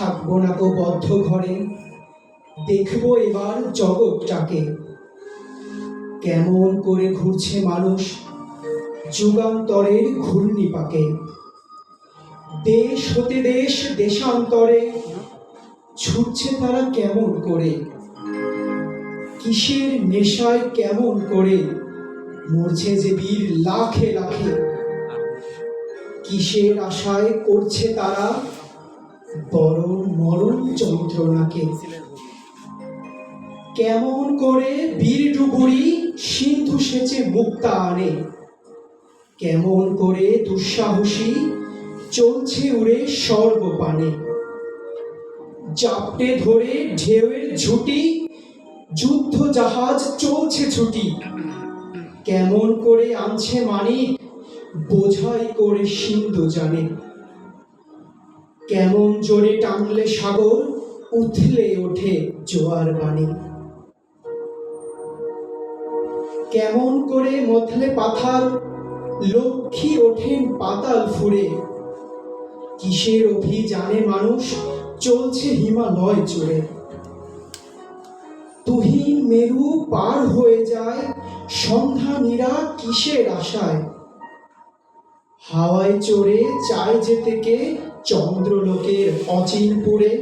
থাকব না তো বদ্ধ ঘরে, দেখব এবার জগৎটাকে কেমন করে ঘুরছে মানুষ যুগান্তরের ঘূর্ণি পাকে। দেশ হতে দেশ, দেশান্তরে ছুটছে তারা কেমন করে? কিসের নেশায় কেমন করে মরছে যে বীর লাখে লাখে? কিসের আশায় করছে তারা বরং মরণ যন্ত্রণাকে। কেমন করে বীর ডুবুরি সিন্ধু সেচে মুক্তা আনে। কেমন করে দুঃসাহসী চলছে উড়ে সর্বপানে জাপটে ধরে ঢেউয়ের ঝুটি, যুদ্ধ জাহাজ চলছে ছুটি। কেমন করে আনছে মানিক, বোঝাই করে সিন্ধু জানে। কেমন জোরে টানলে সাগর, উথলে ওঠে জোয়ার বাণী। কেমন করে মথলে পাথার, লক্ষ্মী ওঠেন পাতাল ফুরে কিসের অভিযানে মানুষ চলছে হিমালয় চড়ে তুহিন মেরু পার হয়ে যায়, সন্ধ্যা সন্ধানীরা কিসের আশায়। হাওয়ায় চড়ে চায় যেতে কে চন্দ্রলোকের অচিনপুরে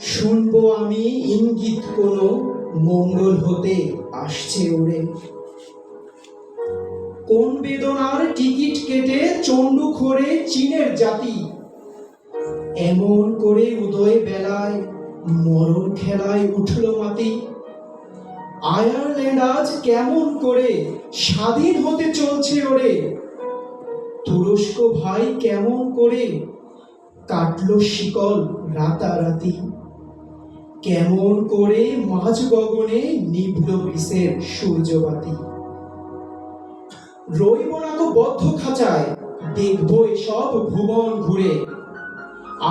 শুনব আমি ইঙ্গিত কোনো মঙ্গল হতে আসছে ওরে। কোন বেদনার টিকিট কেটে চন্ডু খোরে চীনের জাতি? এমন করে উদয় বেলায় মরণ খেলায় উঠল মাতি আয়ারল্যান্ড আজ কেমন করে স্বাধীন হতে চলছে ওরে? তুরস্ক ভাই কেমন করে কাটলো শিকল রাতারাতি। কেমন করে মাঝ গগনে নিভল গ্রীসের সূর্যবাতি। রইব না তো বদ্ধ খাঁচায়, দেখব এসব ভুবন ঘুরে।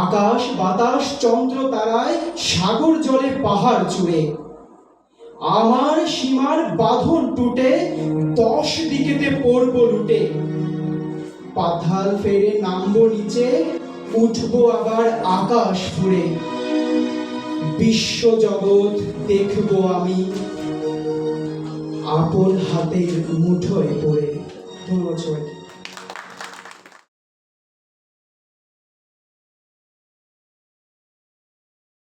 আকাশ বাতাস চন্দ্র তারায় সাগর জলে পাহাড় জুড়ে আমার সীমার বাঁধন টুটে, দশ দিকেতে পড়ব লুটে পাথাল ফেরে নামবো নিচে উঠবো আবার আকাশ ফুরে বিশ্ব জগৎ দেখব আমি আপন হাতের মুঠোয় পড়ে। ধন্যবাদ